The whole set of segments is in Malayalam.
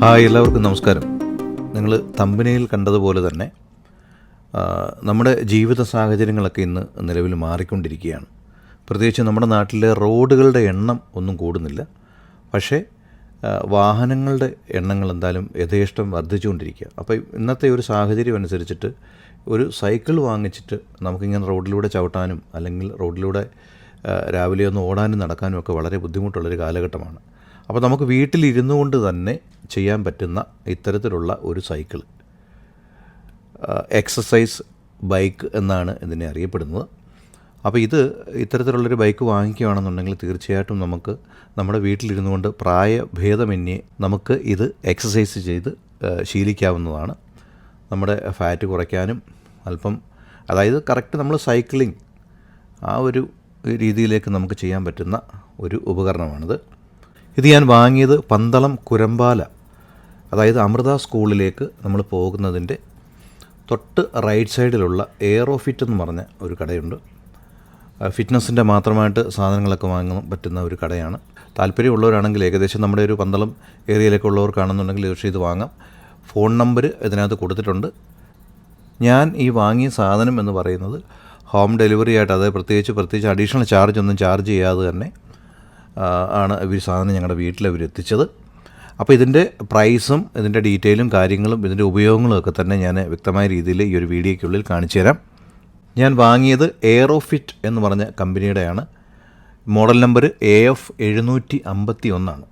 ഹായ് എല്ലാവർക്കും നമസ്കാരം. നിങ്ങൾ തമ്പനയിൽ കണ്ടതുപോലെ തന്നെ നമ്മുടെ ജീവിത സാഹചര്യങ്ങളൊക്കെ ഇന്ന് നിലവിൽ മാറിക്കൊണ്ടിരിക്കുകയാണ്. പ്രത്യേകിച്ച് നമ്മുടെ നാട്ടിലെ റോഡുകളുടെ എണ്ണം ഒന്നും കൂടുന്നില്ല. പക്ഷേ വാഹനങ്ങളുടെ എണ്ണങ്ങൾ എന്തായാലും യഥേഷ്ടം വർദ്ധിച്ചുകൊണ്ടിരിക്കുക. അപ്പോൾ ഇന്നത്തെ ഒരു സാഹചര്യം അനുസരിച്ചിട്ട് ഒരു സൈക്കിൾ വാങ്ങിച്ചിട്ട് നമുക്കിങ്ങനെ റോഡിലൂടെ ചവിട്ടാനും അല്ലെങ്കിൽ റോഡിലൂടെ രാവിലെ ഒന്ന് ഓടാനും നടക്കാനും ഒക്കെ വളരെ ബുദ്ധിമുട്ടുള്ളൊരു കാലഘട്ടമാണ്. അപ്പോൾ നമുക്ക് വീട്ടിലിരുന്നു കൊണ്ട് തന്നെ ചെയ്യാൻ പറ്റുന്ന ഇത്തരത്തിലുള്ള ഒരു സൈക്കിൾ. എക്സസൈസ് ബൈക്ക് എന്നാണ് ഇതിനെ അറിയപ്പെടുന്നത്. അപ്പോൾ ഇത് ഇത്തരത്തിലുള്ളൊരു ബൈക്ക് വാങ്ങിക്കുകയാണെന്നുണ്ടെങ്കിൽ തീർച്ചയായിട്ടും നമുക്ക് നമ്മുടെ വീട്ടിലിരുന്നു കൊണ്ട് പ്രായഭേദമന്യേ നമുക്ക് ഇത് എക്സസൈസ് ചെയ്ത് ശീലിക്കാവുന്നതാണ്. നമ്മുടെ ഫാറ്റ് കുറയ്ക്കാനും അല്പം അതായത് കറക്റ്റ് നമ്മൾ സൈക്ലിംഗ് ആ ഒരു രീതിയിലേക്ക് നമുക്ക് ചെയ്യാൻ പറ്റുന്ന ഒരു ഉപകരണമാണിത്. ഇത് ഞാൻ വാങ്ങിയത് പന്തളം കുരമ്പാല അതായത് അമൃത സ്കൂളിലേക്ക് നമ്മൾ പോകുന്നതിന്റെ തൊട്ട് റൈറ്റ് സൈഡിലുള്ള എയറോഫിറ്റ് എന്ന് പറഞ്ഞ ഒരു കടയുണ്ട്. ഫിറ്റ്നസ്സിന്റെ മാത്രമായിട്ട് സാധനങ്ങളൊക്കെ വാങ്ങാൻ പറ്റുന്ന ഒരു കടയാണ്. താല്പര്യമുള്ളവരാണെങ്കിൽ ഏകദേശം നമ്മുടെ ഒരു പന്തളം ഏരിയയിലൊക്കെ ഉള്ളവർക്കാണെന്നുണ്ടെങ്കിൽ തീർച്ചയായും ഇത് വാങ്ങാം. ഫോൺ നമ്പർ ഇതിനകത്ത് കൊടുത്തിട്ടുണ്ട്. ഞാൻ ഈ വാങ്ങിയ സാധനം എന്ന് പറയുന്നത് ഹോം ഡെലിവറി ആയിട്ട് അതായത് പ്രത്യേകിച്ച് പ്രത്യേകിച്ച് അഡീഷണൽ ചാർജ് ഒന്നും ചാർജ് ചെയ്യാതെ തന്നെ ആണ് ഇവർ സാധനം ഞങ്ങളുടെ വീട്ടിൽ അവർ എത്തിച്ചത്. അപ്പോൾ ഇതിന്റെ പ്രൈസും ഇതിന്റെ ഡീറ്റെയിലും കാര്യങ്ങളും ഇതിന്റെ ഉപയോഗങ്ങളും ഒക്കെ തന്നെ ഞാൻ വ്യക്തമായ രീതിയിൽ ഈ ഒരു വീഡിയോയ്ക്കുള്ളിൽ കാണിച്ചു തരാം. ഞാൻ വാങ്ങിയത് എയറോഫിറ്റ് എന്ന് പറഞ്ഞ കമ്പനിയുടെയാണ്. മോഡൽ നമ്പർ എ എഫ് എഴുന്നൂറ്റി അമ്പത്തി ഒന്നാണ്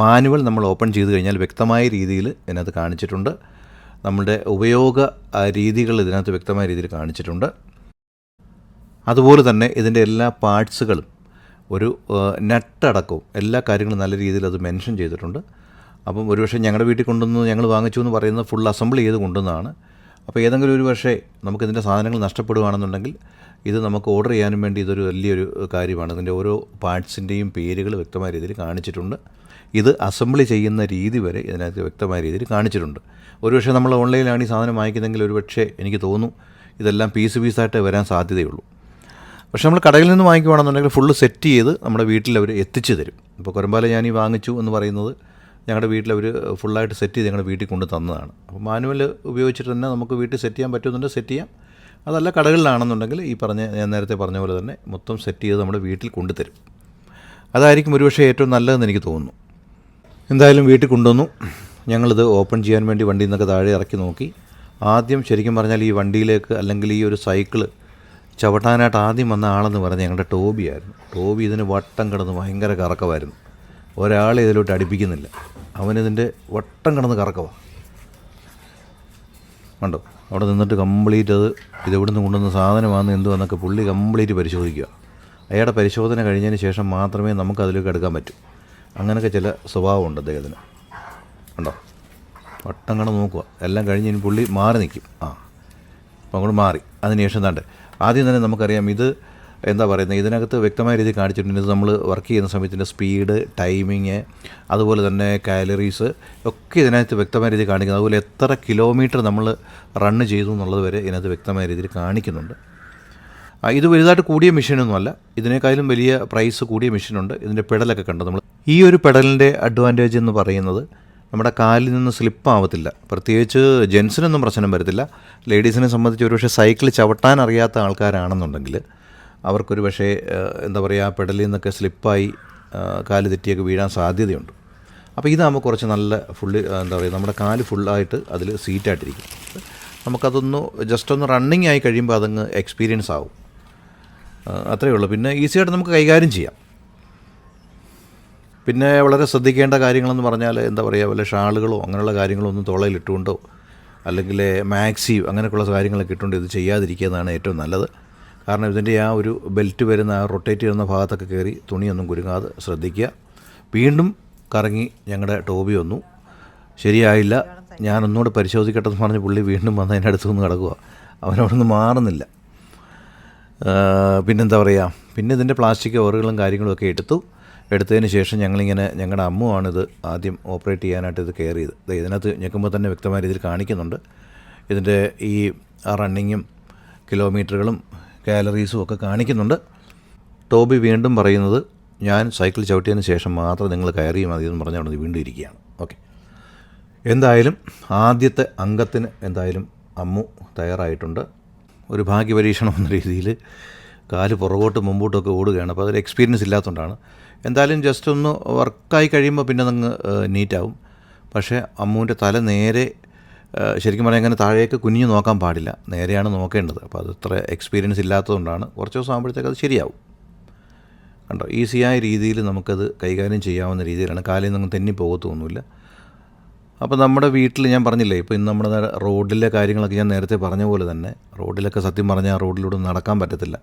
മാനുവൽ നമ്മൾ ഓപ്പൺ ചെയ്ത് കഴിഞ്ഞാൽ വ്യക്തമായ രീതിയിൽ ഇതിനകത്ത് കാണിച്ചിട്ടുണ്ട്. നമ്മളുടെ ഉപയോഗ രീതികൾ ഇതിനകത്ത് വ്യക്തമായ രീതിയിൽ കാണിച്ചിട്ടുണ്ട്. അതുപോലെ തന്നെ ഇതിന്റെ എല്ലാ പാർട്സുകളും ഒരു നട്ടടക്കവും എല്ലാ കാര്യങ്ങളും നല്ല രീതിയിൽ അത് മെൻഷൻ ചെയ്തിട്ടുണ്ട്. അപ്പം ഒരുപക്ഷെ ഞങ്ങളുടെ വീട്ടിൽ കൊണ്ടുവന്ന് ഞങ്ങൾ വാങ്ങിച്ചു എന്ന് പറയുന്നത് ഫുൾ അസംബിൾ ചെയ്ത് കൊണ്ടുവന്നതാണ്. അപ്പോൾ ഏതെങ്കിലും ഒരു പക്ഷേ നമുക്കിതിന്റെ സാധനങ്ങൾ നഷ്ടപ്പെടുകയാണെന്നുണ്ടെങ്കിൽ ഇത് നമുക്ക് ഓർഡർ ചെയ്യാനും വേണ്ടി ഇതൊരു വലിയൊരു കാര്യമാണ്. ഇതിന്റെ ഓരോ പാർട്സിന്റെയും പേരുകൾ വ്യക്തമായ രീതിയിൽ കാണിച്ചിട്ടുണ്ട്. ഇത് അസംബിൾ ചെയ്യുന്ന രീതി വരെ ഇതിനകത്ത് വ്യക്തമായ രീതിയിൽ കാണിച്ചിട്ടുണ്ട്. ഒരുപക്ഷെ നമ്മൾ ഓൺലൈനിലാണ് ഈ സാധനം വാങ്ങിക്കുന്നതെങ്കിൽ ഒരുപക്ഷെ എനിക്ക് തോന്നുന്നു ഇതെല്ലാം പീസ് പീസായിട്ട് വരാൻ സാധ്യതയുള്ളൂ. പക്ഷേ നമ്മൾ കടയിൽ നിന്ന് വാങ്ങിക്കുവാണെന്നുണ്ടെങ്കിൽ ഫുള്ള് സെറ്റ് ചെയ്ത് നമ്മുടെ വീട്ടിൽ അവർ എത്തിച്ചു തരും. ഇപ്പോൾ കുരമ്പാല ഞാൻ ഈ വാങ്ങിച്ചു എന്ന് പറയുന്നത് ഞങ്ങളുടെ വീട്ടിൽ അവർ ഫുള്ളായിട്ട് സെറ്റ് ചെയ്ത് ഞങ്ങളുടെ വീട്ടിൽ കൊണ്ട് തന്നതാണ്. അപ്പോൾ മാനുവൽ ഉപയോഗിച്ചിട്ട് തന്നെ നമുക്ക് വീട്ടിൽ സെറ്റ് ചെയ്യാൻ പറ്റുന്നുണ്ട് സെറ്റ് ചെയ്യാം. അതല്ല കടകളിലാണെന്നുണ്ടെങ്കിൽ ഈ പറഞ്ഞ ഞാൻ നേരത്തെ പറഞ്ഞ പോലെ തന്നെ മൊത്തം സെറ്റ് ചെയ്ത് നമ്മുടെ വീട്ടിൽ കൊണ്ടുതരും അതായിരിക്കും ഒരുപക്ഷെ ഏറ്റവും നല്ലതെന്ന് എനിക്ക് തോന്നുന്നു. എന്തായാലും വീട്ടിൽ കൊണ്ടുവന്നു. ഞങ്ങളിത് ഓപ്പൺ ചെയ്യാൻ വേണ്ടി വണ്ടിയിൽ നിന്നൊക്കെ താഴെ ഇറക്കി നോക്കി. ആദ്യം ശരിക്കും പറഞ്ഞാൽ ഈ വണ്ടിയിലേക്ക് അല്ലെങ്കിൽ ഈ ഒരു സൈക്കിൾ ചവിട്ടാനായിട്ട് ആദ്യം വന്ന ആളെന്ന് പറഞ്ഞാൽ ഞങ്ങളുടെ ടോബിയായിരുന്നു ടോബി ഇതിന് വട്ടം കിടന്ന് ഭയങ്കര കറക്കമായിരുന്നു. ഒരാളെ ഇതിലോട്ട് അടുപ്പിക്കുന്നില്ല. അവനിതിന്റെ വട്ടം കിടന്ന് കറക്കവാ. കണ്ടോ? അവിടെ നിന്നിട്ട് കംപ്ലീറ്റ് അത് ഇതെവിടെ നിന്ന് കൊണ്ടുവന്ന സാധനമാണെന്ന് എന്തുവാന്നൊക്കെ പുള്ളി കംപ്ലീറ്റ് പരിശോധിക്കുക. അയാളുടെ പരിശോധന കഴിഞ്ഞതിന് ശേഷം മാത്രമേ നമുക്ക് അതിലേക്ക് എടുക്കാൻ പറ്റൂ. അങ്ങനെയൊക്കെ ചില സ്വഭാവമുണ്ട് അദ്ദേഹത്തിന്. കണ്ടോ? വട്ടം കണ്ട് നോക്കുക. എല്ലാം കഴിഞ്ഞ് പുള്ളി മാറി നിൽക്കും. ആ. അപ്പോൾ അങ്ങോട്ട് മാറി. അതിന് ശേഷം താണ്ട് ആദ്യം തന്നെ നമുക്കറിയാം ഇത് എന്താ പറയുന്നത്? ഇതിനകത്ത് വ്യക്തമായ രീതിയിൽ കാണിച്ചിട്ടുണ്ട്. ഇത് നമ്മൾ വർക്ക് ചെയ്യുന്ന സമയത്തിന്റെ സ്പീഡ് ടൈമിങ് അതുപോലെ തന്നെ കാലറീസ് ഒക്കെ ഇതിനകത്ത് വ്യക്തമായ രീതിയിൽ കാണിക്കുന്നത് അതുപോലെ എത്ര കിലോമീറ്റർ നമ്മൾ റണ്ണ് ചെയ്തു എന്നുള്ളത് വരെ ഇതിനകത്ത് വ്യക്തമായ രീതിയിൽ കാണിക്കുന്നുണ്ട്. ഇത് വലുതായിട്ട് കൂടിയ മെഷീനൊന്നുമല്ല ഇതിനേക്കാളും വലിയ പ്രൈസ് കൂടിയ മെഷീനുണ്ട് ഇതിന്റെ പെഡലൊക്കെ കണ്ടു? നമ്മൾ ഈ ഒരു പെഡലിന്റെ അഡ്വാന്റേജ് എന്ന് പറയുന്നത് നമ്മുടെ കാലിൽ നിന്ന് സ്ലിപ്പ് ആവത്തില്ല. പ്രത്യേകിച്ച് ജെൻസിനൊന്നും പ്രശ്നം വരത്തില്ല. ലേഡീസിനെ സംബന്ധിച്ച് ഒരുപക്ഷെ സൈക്കിൾ ചവിട്ടാൻ അറിയാത്ത ആൾക്കാരാണെന്നുണ്ടെങ്കിൽ അവർക്കൊരു പക്ഷേ എന്താ പറയുക പെഡലിൽ നിന്നൊക്കെ സ്ലിപ്പായി കാൽ തെറ്റിയൊക്കെ വീഴാൻ സാധ്യതയുണ്ട്. അപ്പോൾ ഇതാകുമ്പോൾ കുറച്ച് നല്ല ഫുള്ള് എന്താ പറയുക നമ്മുടെ കാൽ ഫുള്ളായിട്ട് അതിൽ സീറ്റായിട്ടിരിക്കും നമുക്കതൊന്ന് ജസ്റ്റ് ഒന്ന് റണ്ണിങ് ആയി കഴിയുമ്പോൾ അതങ്ങ് എക്സ്പീരിയൻസ് ആവും. അത്രയേ ഉള്ളൂ. പിന്നെ ഈസിയായിട്ട് നമുക്ക് കൈകാര്യം ചെയ്യാം. പിന്നെ വളരെ ശ്രദ്ധിക്കേണ്ട കാര്യങ്ങളെന്ന് പറഞ്ഞാൽ എന്താ പറയുക വല്ല ഷാളുകളോ അങ്ങനെയുള്ള കാര്യങ്ങളോ ഒന്നും തോളയിലിട്ടുകൊണ്ടോ അല്ലെങ്കിൽ മാക്സിയോ അങ്ങനെയൊക്കെയുള്ള കാര്യങ്ങളൊക്കെ ഇട്ടുകൊണ്ട് ഇത് ചെയ്യാതിരിക്കുന്നതാണ് ഏറ്റവും നല്ലത്. കാരണം ഇതിന്റെ ആ ഒരു ബെൽറ്റ് വരുന്ന ആ റൊട്ടേറ്റ് ചെയ്യുന്ന ഭാഗത്തൊക്കെ കയറി തുണിയൊന്നും കുരുങ്ങാതെ ശ്രദ്ധിക്കുക. വീണ്ടും കറങ്ങി ഞങ്ങളുടെ ടോബി വന്നു. ശരിയായില്ല. ഞാൻ ഒന്നുകൂടെ പരിശോധിക്കട്ടെ എന്ന് പറഞ്ഞ് പുള്ളി വീണ്ടും വന്ന് അതിന്റെ അടുത്ത് നിന്ന് കിടക്കുക അവനവിടുന്ന് മാറുന്നില്ല. പിന്നെന്താ പറയുക? പിന്നെ ഇതിന്റെ പ്ലാസ്റ്റിക് ഓറുകളും കാര്യങ്ങളും ഒക്കെ എടുത്തു. എടുത്തതിന് ശേഷം ഞങ്ങളിങ്ങനെ ഞങ്ങളുടെ അമ്മുവാണിത് ആദ്യം ഓപ്പറേറ്റ് ചെയ്യാനായിട്ട് ഇത് കെയർ ചെയ്ത് ഇതിനകത്ത് ഞെക്കുമ്പോൾ തന്നെ വ്യക്തമായ രീതിയിൽ കാണിക്കുന്നുണ്ട്. ഇതിന്റെ ഈ റണ്ണിങ്ങും കിലോമീറ്ററുകളും കാലറീസും ഒക്കെ കാണിക്കുന്നുണ്ട്. ടോബി വീണ്ടും പറയുന്നത് ഞാൻ സൈക്കിൾ ചവിട്ടിയതിന് ശേഷം മാത്രം നിങ്ങൾ കയറി മതി എന്ന് പറഞ്ഞുകൊണ്ട് വീണ്ടും ഇരിക്കുകയാണ്. ഓക്കെ. എന്തായാലും ആദ്യത്തെ അംഗത്തിന് എന്തായാലും അമ്മു തയ്യാറായിട്ടുണ്ട്. ഒരു ഭാഗ്യപരീക്ഷണം എന്ന രീതിയിൽ കാൽ പുറകോട്ട് മുമ്പോട്ടൊക്കെ ഓടുകയാണ്. അപ്പോൾ അതൊരു എക്സ്പീരിയൻസ് ഇല്ലാത്തതുകൊണ്ടാണ്. എന്തായാലും ജസ്റ്റ് ഒന്ന് വർക്കായി കഴിയുമ്പോൾ പിന്നെ അങ്ങ് നീറ്റാവും പക്ഷേ അമ്മുവിന്റെ തല നേരെ ശരിക്കും പറഞ്ഞാൽ അങ്ങനെ താഴേക്ക് കുനിഞ്ഞു നോക്കാൻ പാടില്ല. നേരെയാണ് നോക്കേണ്ടത്. അപ്പോൾ അത് ഇത്ര എക്സ്പീരിയൻസ് ഇല്ലാത്തതുകൊണ്ടാണ് കുറച്ച് ദിവസം ആകുമ്പോഴത്തേക്ക് അത് ശരിയാവും. കണ്ടോ? ഈസിയായ രീതിയിൽ നമുക്കത് കൈകാര്യം ചെയ്യാവുന്ന രീതിയിലാണ്. കാലിൽ നിന്നും തെന്നി പോകത്തൊന്നുമില്ല. അപ്പോൾ നമ്മുടെ വീട്ടിൽ ഞാൻ പറഞ്ഞില്ലേ ഇപ്പോൾ ഇന്ന് നമ്മുടെ റോഡിലെ കാര്യങ്ങളൊക്കെ ഞാൻ നേരത്തെ പറഞ്ഞ പോലെ തന്നെ റോഡിലൊക്കെ സത്യം പറഞ്ഞാൽ റോഡിലൂടെ നടക്കാൻ പറ്റത്തില്ല.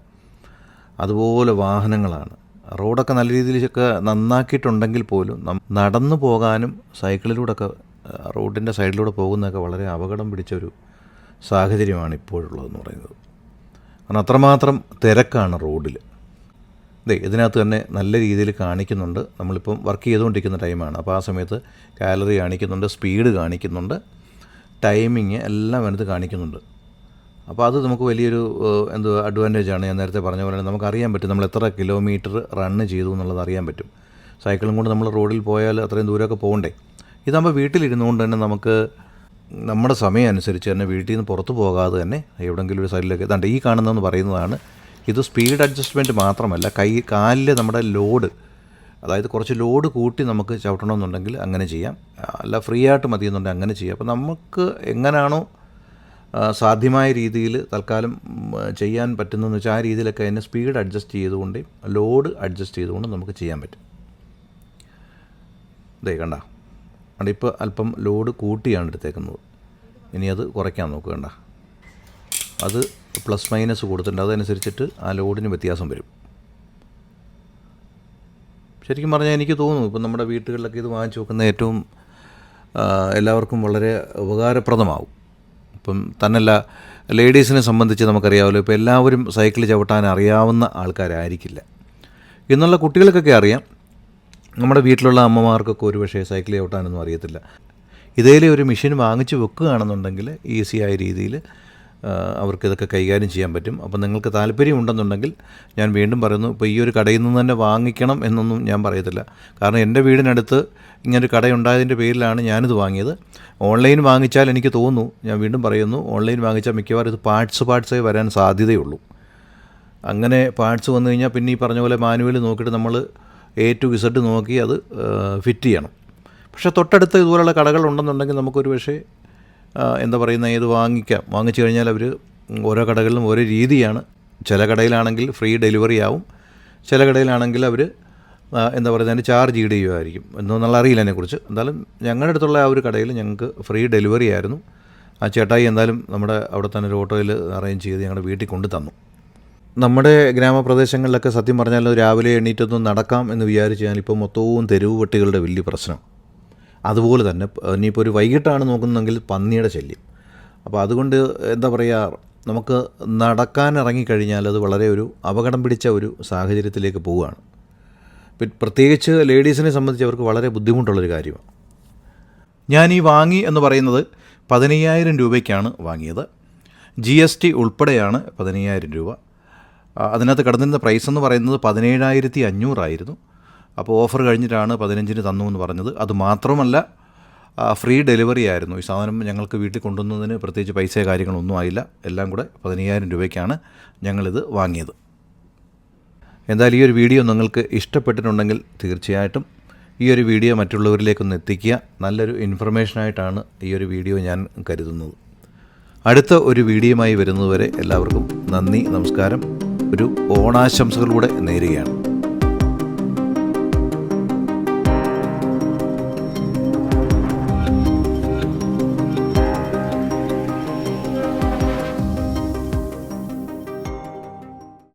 അതുപോലെ വാഹനങ്ങളാണ്. റോഡൊക്കെ നല്ല രീതിയിലൊക്കെ നന്നാക്കിയിട്ടുണ്ടെങ്കിൽ പോലും നടന്നു പോകാനും സൈക്കിളിലൂടെയൊക്കെ റോഡിന്റെ സൈഡിലൂടെ പോകുന്നതൊക്കെ വളരെ അപകടം പിടിച്ചൊരു സാഹചര്യമാണ് ഇപ്പോഴുള്ളതെന്ന് പറയുന്നത്. കാരണം അത്രമാത്രം തിരക്കാണ് റോഡിൽ ദേ ഇതിനകത്ത് തന്നെ നല്ല രീതിയിൽ കാണിക്കുന്നുണ്ട്. നമ്മളിപ്പം വർക്ക് ചെയ്തുകൊണ്ടിരിക്കുന്ന ടൈമാണ് അപ്പോൾ ആ സമയത്ത് കാലറി കാണിക്കുന്നുണ്ട് സ്പീഡ് കാണിക്കുന്നുണ്ട് ടൈമിങ് എല്ലാം അതിനകത്ത് കാണിക്കുന്നുണ്ട്. അപ്പോൾ അത് നമുക്ക് വലിയൊരു എന്തോ അഡ്വാന്റേജ് ആണ്. ഞാൻ നേരത്തെ പറഞ്ഞ പോലെ നമുക്ക് അറിയാൻ പറ്റും നമ്മൾ എത്ര കിലോമീറ്റർ റണ്ണ് ചെയ്തു എന്നുള്ളത് അറിയാൻ പറ്റും. സൈക്കിളും കൊണ്ട് നമ്മൾ റോഡിൽ പോയാൽ അത്രയും ദൂരമൊക്കെ പോകണ്ടേ? ഇതാകുമ്പോൾ വീട്ടിലിരുന്നുകൊണ്ട് തന്നെ നമുക്ക് നമ്മുടെ സമയം അനുസരിച്ച് തന്നെ വീട്ടിൽ നിന്ന് പുറത്ത് പോകാതെ തന്നെ എവിടെയെങ്കിലും ഒരു സൈഡിലൊക്കെ ഇതാണ്ട് ഈ കാണുന്നതെന്ന് പറയുന്നതാണ്. ഇത് സ്പീഡ് അഡ്ജസ്റ്റ്മെന്റ് മാത്രമല്ല കൈ കാലിൽ നമ്മുടെ ലോഡ് അതായത് കുറച്ച് ലോഡ് കൂട്ടി നമുക്ക് ചവിട്ടണമെന്നുണ്ടെങ്കിൽ അങ്ങനെ ചെയ്യാം. അല്ല ഫ്രീ ആയിട്ട് മതി എന്നുണ്ടെങ്കിൽ അങ്ങനെ ചെയ്യാം. അപ്പോൾ നമുക്ക് എങ്ങനെയാണോ സാധ്യമായ രീതിയിൽ തൽക്കാലം ചെയ്യാൻ പറ്റുന്നതെന്ന് വെച്ചാൽ ആ രീതിയിലൊക്കെ അതിനെ സ്പീഡ് അഡ്ജസ്റ്റ് ചെയ്തുകൊണ്ട് ലോഡ് അഡ്ജസ്റ്റ് ചെയ്തുകൊണ്ട് നമുക്ക് ചെയ്യാൻ പറ്റും. ഇതേ കണ്ട. അവിടെ ഇപ്പോൾ അല്പം ലോഡ് കൂട്ടിയാണ് എടുത്തേക്കുന്നത്. ഇനി അത് കുറയ്ക്കാൻ നോക്കുക കണ്ട. അത് പ്ലസ് മൈനസ് കൊടുത്തിട്ടുണ്ട്. അതനുസരിച്ചിട്ട് ആ ലോഡിന് വ്യത്യാസം വരും. ശരിക്കും പറഞ്ഞാൽ എനിക്ക് തോന്നുന്നു ഇപ്പം നമ്മുടെ വീട്ടുകളിലൊക്കെ ഇത് വാങ്ങിച്ചു വെക്കുന്ന ഏറ്റവും എല്ലാവർക്കും വളരെ ഉപകാരപ്രദമാവും. ഇപ്പം തന്നല്ല ലേഡീസിനെ സംബന്ധിച്ച് നമുക്കറിയാമല്ലോ ഇപ്പോൾ എല്ലാവരും സൈക്കിൾ ചവിട്ടാൻ അറിയാവുന്ന ആൾക്കാരായിരിക്കില്ല. എന്നുള്ള കുട്ടികൾക്കൊക്കെ അറിയാം നമ്മുടെ വീട്ടിലുള്ള അമ്മമാർക്കൊക്കെ ഒരു പക്ഷേ സൈക്കിൾ ചവിട്ടാനൊന്നും അറിയത്തില്ല. ഇതേലെ ഒരു മെഷീൻ വാങ്ങിച്ച് വെക്കുകയാണെന്നുണ്ടെങ്കിൽ ഈസിയായ രീതിയിൽ അവർക്കിതൊക്കെ കൈകാര്യം ചെയ്യാൻ പറ്റും. അപ്പോൾ നിങ്ങൾക്ക് താല്പര്യം ഉണ്ടെന്നുണ്ടെങ്കിൽ ഞാൻ വീണ്ടും പറയുന്നു ഇപ്പോൾ ഈ ഒരു കടയിൽ നിന്ന് തന്നെ വാങ്ങിക്കണം എന്നൊന്നും ഞാൻ പറയത്തില്ല. കാരണം എന്റെ വീടിനടുത്ത് ഇങ്ങനൊരു കടയുണ്ടായതിന്റെ പേരിലാണ് ഞാനിത് വാങ്ങിയത്. ഓൺലൈൻ വാങ്ങിച്ചാൽ എനിക്ക് തോന്നുന്നു ഞാൻ വീണ്ടും പറയുന്നു ഓൺലൈൻ വാങ്ങിച്ചാൽ മിക്കവാറും ഇത് പാർട്സ് പാർട്സേ വരാൻ സാധ്യതയുള്ളൂ അങ്ങനെ പാർട്സ് വന്നു കഴിഞ്ഞാൽ പിന്നെ ഈ പറഞ്ഞ പോലെ മാനുവൽ നോക്കിയിട്ട് നമ്മൾ എ ടു ഇസഡ് നോക്കി അത് ഫിറ്റ് ചെയ്യണം. പക്ഷേ തൊട്ടടുത്ത് ഇതുപോലുള്ള കടകൾ ഉണ്ടെന്നുണ്ടെങ്കിൽ നമുക്കൊരു പക്ഷേ എന്താ പറയുന്ന ഏത് വാങ്ങിക്കാം? വാങ്ങിച്ചു കഴിഞ്ഞാൽ അവർ ഓരോ കടകളിലും ഓരോ രീതിയാണ്. ചില കടയിലാണെങ്കിൽ ഫ്രീ ഡെലിവറി ആവും. ചില കടയിലാണെങ്കിൽ അവർ എന്താ പറയുക അതിന്റെ ചാർജ് ഈട് ചെയ്യുമായിരിക്കും അറിയില്ല അതിനെക്കുറിച്ച് എന്തായാലും ഞങ്ങളുടെ അടുത്തുള്ള ആ ഒരു കടയിൽ ഞങ്ങൾക്ക് ഫ്രീ ഡെലിവറി ആയിരുന്നു. ആ ചേട്ടായി എന്തായാലും നമ്മുടെ അവിടെ തന്നെ ഒരു ഓട്ടോയിൽ അറേഞ്ച് ചെയ്ത് ഞങ്ങളുടെ വീട്ടിൽ കൊണ്ടു തന്നു. നമ്മുടെ ഗ്രാമപ്രദേശങ്ങളിലൊക്കെ സത്യം പറഞ്ഞാൽ രാവിലെ എണീറ്റൊന്നും നടക്കാം എന്ന് വിചാരിച്ച് ഞാനിപ്പോൾ മൊത്തവും തെരുവ് പട്ടികളുടെ വലിയ പ്രശ്നം. അതുപോലെ തന്നെ ഇനിയിപ്പോൾ ഒരു വൈകിട്ടാണ് നോക്കുന്നതെങ്കിൽ പന്നിയുടെ ശല്യം. അപ്പോൾ അതുകൊണ്ട് എന്താ പറയുക നമുക്ക് നടക്കാൻ ഇറങ്ങിക്കഴിഞ്ഞാൽ അത് വളരെ ഒരു അപകടം പിടിച്ച ഒരു സാഹചര്യത്തിലേക്ക് പോവുകയാണ്. പ്രത്യേകിച്ച് ലേഡീസിനെ സംബന്ധിച്ച് അവർക്ക് വളരെ ബുദ്ധിമുട്ടുള്ളൊരു കാര്യമാണ്. ഞാൻ ഈ വാങ്ങി എന്ന് പറയുന്നത് പതിനയ്യായിരം രൂപയ്ക്കാണ് വാങ്ങിയത്. ജി എസ് ടി ഉൾപ്പെടെയാണ് പതിനയ്യായിരം രൂപ. അതിനകത്ത് കിടന്നിരുന്ന പ്രൈസ് എന്ന് പറയുന്നത് പതിനേഴായിരത്തി അഞ്ഞൂറായിരുന്നു. അപ്പോൾ ഓഫർ കഴിഞ്ഞിട്ടാണ് പതിനഞ്ചിന് തന്നു എന്ന് പറഞ്ഞത്. അത് മാത്രമല്ല ഫ്രീ ഡെലിവറി ആയിരുന്നു. ഈ സാധനം ഞങ്ങൾക്ക് വീട്ടിൽ കൊണ്ടുവന്നതിന് പ്രത്യേകിച്ച് പൈസ കാര്യങ്ങളൊന്നും ആയില്ല. എല്ലാം കൂടെ പതിനയ്യായിരം രൂപയ്ക്കാണ് ഞങ്ങളിത് വാങ്ങിയത്. എന്തായാലും ഈ ഒരു വീഡിയോ നിങ്ങൾക്ക് ഇഷ്ടപ്പെട്ടിട്ടുണ്ടെങ്കിൽ തീർച്ചയായിട്ടും ഈ ഒരു വീഡിയോ മറ്റുള്ളവരിലേക്കൊന്ന് എത്തിക്കുക. നല്ലൊരു ഇൻഫർമേഷനായിട്ടാണ് ഈ ഒരു വീഡിയോ ഞാൻ കരുതുന്നത്. അടുത്ത ഒരു വീഡിയോയുമായി വരുന്നതുവരെ എല്ലാവർക്കും നന്ദി നമസ്കാരം. ഒരു ഓണാശംസകളൂടെ നേരുകയാണ്.